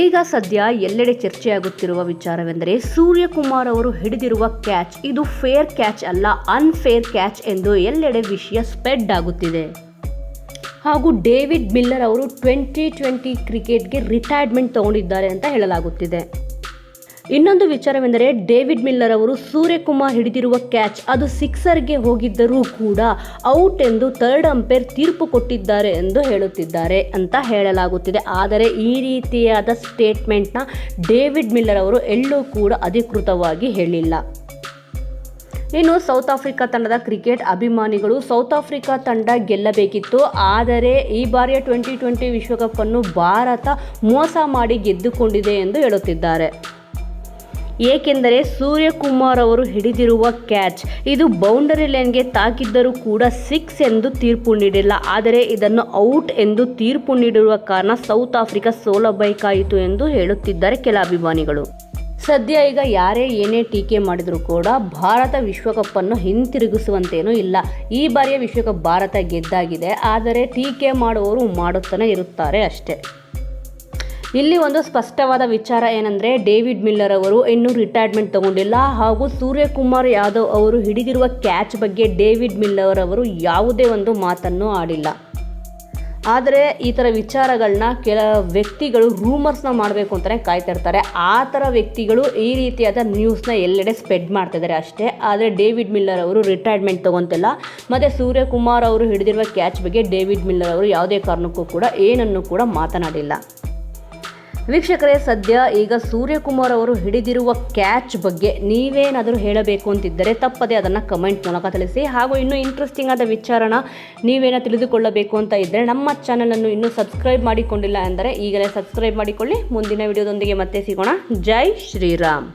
ಈಗ ಸದ್ಯ ಎಲ್ಲೆಡೆ ಚರ್ಚೆಯಾಗುತ್ತಿರುವ ವಿಚಾರವೆಂದರೆ ಸೂರ್ಯಕುಮಾರ್ ಅವರು ಹಿಡಿದಿರುವ ಕ್ಯಾಚ್. ಇದು ಫೇರ್ ಕ್ಯಾಚ್ ಅಲ್ಲ, ಅನ್ಫೇರ್ ಕ್ಯಾಚ್ ಎಂದು ಎಲ್ಲೆಡೆ ವಿಷಯ ಸ್ಪ್ರೆಡ್ ಆಗುತ್ತಿದೆ. ಹಾಗೂ ಡೇವಿಡ್ ಮಿಲ್ಲರ್ ಅವರು ಟ್ವೆಂಟಿ ಟ್ವೆಂಟಿ ಕ್ರಿಕೆಟ್ಗೆ ರಿಟೈರ್ಮೆಂಟ್ ತಗೊಂಡಿದ್ದಾರೆ ಅಂತ ಹೇಳಲಾಗುತ್ತಿದೆ. ಇನ್ನೊಂದು ವಿಚಾರವೆಂದರೆ ಡೇವಿಡ್ ಮಿಲ್ಲರ್ ಅವರು ಸೂರ್ಯಕುಮಾರ್ ಹಿಡಿದಿರುವ ಕ್ಯಾಚ್. ಅದು ಸಿಕ್ಸರ್ಗೆ ಹೋಗಿದ್ದರೂ ಕೂಡ ಔಟ್ ಎಂದು ಥರ್ಡ್ ಅಂಪೇರ್ ತೀರ್ಪು ಕೊಟ್ಟಿದ್ದಾರೆ ಎಂದು ಹೇಳುತ್ತಿದ್ದಾರೆ ಅಂತ ಹೇಳಲಾಗುತ್ತಿದೆ. ಆದರೆ ಈ ರೀತಿಯಾದ ಸ್ಟೇಟ್ಮೆಂಟ್ನ ಡೇವಿಡ್ ಮಿಲ್ಲರ್ ಅವರು ಎಲ್ಲೂ ಕೂಡ ಅಧಿಕೃತವಾಗಿ ಹೇಳಿಲ್ಲ. ಇನ್ನು ಸೌತ್ ಆಫ್ರಿಕಾ ತಂಡದ ಕ್ರಿಕೆಟ್ ಅಭಿಮಾನಿಗಳು ಸೌತ್ ಆಫ್ರಿಕಾ ತಂಡ ಗೆಲ್ಲಬೇಕಿತ್ತು. ಆದರೆ ಈ ಬಾರಿಯ ಟ್ವೆಂಟಿ ಟ್ವೆಂಟಿ ವಿಶ್ವಕಪ್ಪನ್ನು ಭಾರತ ಮೋಸ ಮಾಡಿ ಗೆದ್ದುಕೊಂಡಿದೆ ಎಂದು ಹೇಳುತ್ತಿದ್ದಾರೆ. ಏಕೆಂದರೆ ಸೂರ್ಯಕುಮಾರ್ ಅವರು ಹಿಡಿದಿರುವ ಕ್ಯಾಚ್. ಇದು ಬೌಂಡರಿ ಲೈನ್ಗೆ ತಾಕಿದ್ದರೂ ಕೂಡ ಸಿಕ್ಸ್ ಎಂದು ತೀರ್ಪು ನೀಡಿಲ್ಲ. ಆದರೆ ಇದನ್ನು ಔಟ್ ಎಂದು ತೀರ್ಪು ನೀಡಿರುವ ಕಾರಣ ಸೌತ್ ಆಫ್ರಿಕಾ ಸೋಲಬೇಕಾಯಿತು ಎಂದು ಹೇಳುತ್ತಿದ್ದಾರೆ ಕೆಲ ಅಭಿಮಾನಿಗಳು. ಸದ್ಯ ಈಗ ಯಾರೇ ಏನೇ ಟೀಕೆ ಮಾಡಿದರೂ ಕೂಡ ಭಾರತ ವಿಶ್ವಕಪ್ಪನ್ನು ಹಿಂತಿರುಗಿಸುವಂತೇನೂ ಇಲ್ಲ. ಈ ಬಾರಿಯ ವಿಶ್ವಕಪ್ ಭಾರತ ಗೆದ್ದಾಗಿದೆ. ಆದರೆ ಟೀಕೆ ಮಾಡುವವರು ಮಾಡುತ್ತಲೇ ಇರುತ್ತಾರೆ ಅಷ್ಟೇ. ಇಲ್ಲಿ ಒಂದು ಸ್ಪಷ್ಟವಾದ ವಿಚಾರ ಏನಂದರೆ ಡೇವಿಡ್ ಮಿಲ್ಲರ್ ಅವರು ಇನ್ನೂ ರಿಟೈರ್ಮೆಂಟ್ ತಗೊಂಡಿಲ್ಲ ಹಾಗೂ ಸೂರ್ಯಕುಮಾರ್ ಯಾದವ್ ಅವರು ಹಿಡಿದಿರುವ ಕ್ಯಾಚ್ ಬಗ್ಗೆ ಡೇವಿಡ್ ಮಿಲ್ಲರ್ ಅವರು ಯಾವುದೇ ಒಂದು ಮಾತನ್ನು ಆಡಿಲ್ಲ. ಆದರೆ ಈ ಥರ ವಿಚಾರಗಳನ್ನ ಕೆಲ ವ್ಯಕ್ತಿಗಳು ರೂಮರ್ಸ್ನ ಮಾಡಬೇಕು ಅಂತಲೇ ಕಾಯ್ತಾ ಇರ್ತಾರೆ. ಆ ಥರ ವ್ಯಕ್ತಿಗಳು ಈ ರೀತಿಯಾದ ನ್ಯೂಸ್ನ ಎಲ್ಲೆಡೆ ಸ್ಪ್ರೆಡ್ ಮಾಡ್ತಿದ್ದಾರೆ ಅಷ್ಟೇ. ಆದರೆ ಡೇವಿಡ್ ಮಿಲ್ಲರ್ ಅವರು ರಿಟೈರ್ಮೆಂಟ್ ತೊಗೊತಿಲ್ಲ. ಮತ್ತು ಸೂರ್ಯಕುಮಾರ್ ಅವರು ಹಿಡಿದಿರುವ ಕ್ಯಾಚ್ ಬಗ್ಗೆ ಡೇವಿಡ್ ಮಿಲ್ಲರ್ ಅವರು ಯಾವುದೇ ಕಾರಣಕ್ಕೂ ಕೂಡ ಏನನ್ನು ಕೂಡ ಮಾತನಾಡಿಲ್ಲ. ವೀಕ್ಷಕರೇ, ಸದ್ಯ ಈಗ ಸೂರ್ಯಕುಮಾರ್ ಅವರು ಹಿಡಿದಿರುವ ಕ್ಯಾಚ್ ಬಗ್ಗೆ ನೀವೇನಾದರೂ ಹೇಳಬೇಕು ಅಂತಿದ್ದರೆ ತಪ್ಪದೆ ಅದನ್ನು ಕಮೆಂಟ್ ಮೂಲಕ ತಿಳಿಸಿ. ಹಾಗೂ ಇನ್ನೂ ಇಂಟ್ರೆಸ್ಟಿಂಗ್ ಆದ ವಿಚಾರನ ನೀವೇನೋ ತಿಳಿದುಕೊಳ್ಳಬೇಕು ಅಂತ ಇದ್ದರೆ ನಮ್ಮ ಚಾನಲನ್ನು ಇನ್ನೂ ಸಬ್ಸ್ಕ್ರೈಬ್ ಮಾಡಿಕೊಂಡಿಲ್ಲ ಅಂದರೆ ಈಗಲೇ ಸಬ್ಸ್ಕ್ರೈಬ್ ಮಾಡಿಕೊಳ್ಳಿ. ಮುಂದಿನ ವಿಡಿಯೋದೊಂದಿಗೆ ಮತ್ತೆ ಸಿಗೋಣ. ಜೈ ಶ್ರೀರಾಮ್.